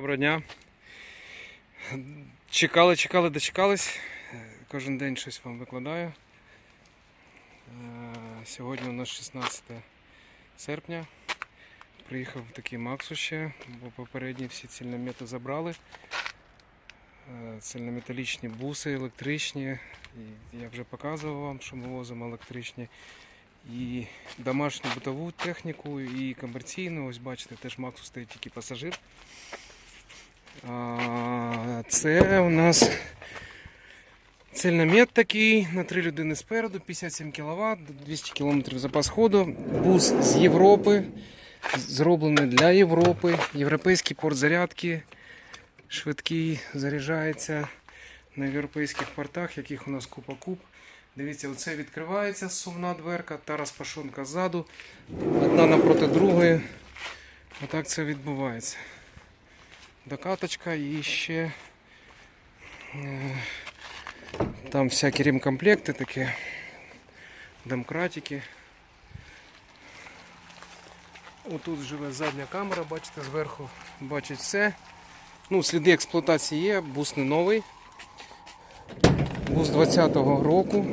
Доброго дня. Чекали, чекали, дочекались. Кожен день щось вам викладаю. Е, Сьогодні у нас 16 серпня. Приїхав такий Максу ще, бо попередні всі цільномети забрали. Е, Цільнометалічні буси, електричні. Я вже показував вам, що ми возимо електричні. І домашню бутову техніку, і комерційну. Ось бачите, теж Максу стоїть тільки пасажир. Це у нас цельномет такий на три людини спереду, 57 кВт, 200 км запас ходу. Бус з Європи, зроблений для Європи. Європейський порт зарядки, швидкий, заряджається на європейських портах, яких у нас купа куб. Дивіться, оце відкривається сувна дверка та розпашонка ззаду. Одна напроти другої. Отак це відбувається докаточка і ще е, там всякі ремкомплекти такі, домкратики. Отут живе задня камера, бачите, зверху бачить все. Ну, сліди експлуатації є, бус не новий. Бус 20-го року.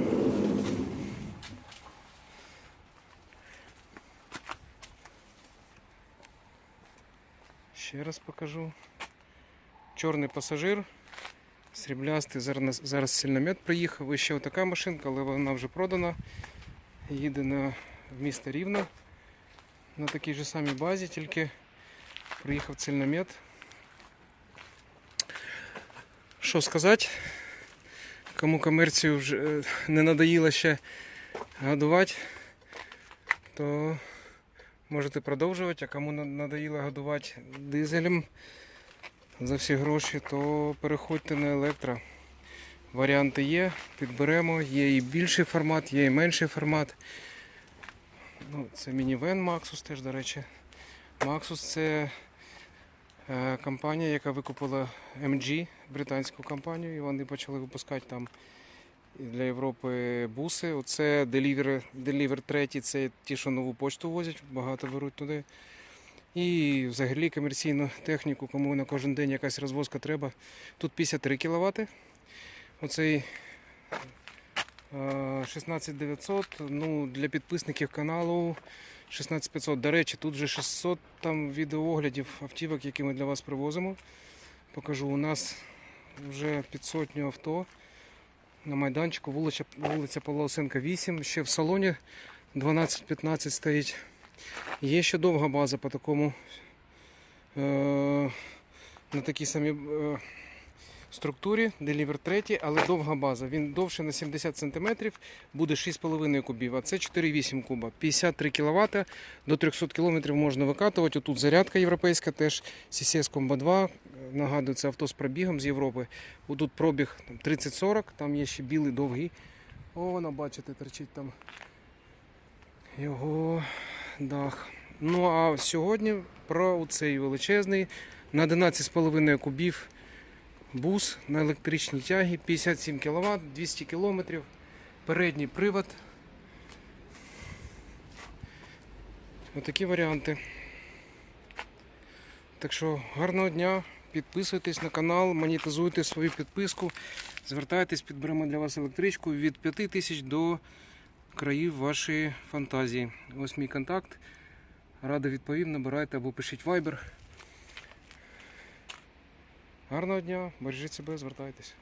Ще раз покажу. Чорний пасажир, сріблястий, зараз, зараз сильномет приїхав. І ще така машинка, але вона вже продана. Їде на, в місто Рівне на такій же самій базі, тільки приїхав цільномет. Що сказати? Кому комерцію вже е, не надоїло ще годувати, то можете продовжувати, а кому на- надоїло годувати дизелем за всі гроші, то переходьте на електро. Варіанти є, підберемо, є і більший формат, є і менший формат. Ну, це мінівен Maxus теж, до речі. Maxus це е, компанія, яка викупила MG, британську компанію, і вони почали випускати там для Європи буси. Оце Deliver, Deliver 3, це ті, що нову почту возять, багато беруть туди. І взагалі комерційну техніку, кому на кожен день якась розвозка треба. Тут 53 кВт. Оцей е, 16900, ну, для підписників каналу 16500. До речі, тут вже 600 там відеооглядів автівок, які ми для вас привозимо. Покажу, у нас вже під сотню авто на майданчику, вулиця, вулиця Павла Осенка 8, ще в салоні 12-15 стоїть. Є ще довга база по такому е, на такій самій е, структурі, Deliver 3, але довга база. Він довше на 70 см, буде 6,5 кубів, а це 4,8 куба. 53 кВт, до 300 км можна викатувати. Тут зарядка європейська, теж CCS Combo 2. Нагадую, це авто з пробігом з Європи. Тут пробіг 30-40, там є ще білий довгий. О, вона, бачите, торчить там його дах. Ну а сьогодні про цей величезний на 11,5 кубів бус на електричній тягі, 57 кВт, 200 км, передній привод. Отакі варіанти. Так що гарного дня, підписуйтесь на канал, монетизуйте свою підписку, звертайтесь, підберемо для вас електричку від 5 тисяч до країв вашої фантазії. Ось мій контакт. Радо відповім, набирайте або пишіть вайбер. Гарного дня, бережіть себе, звертайтесь.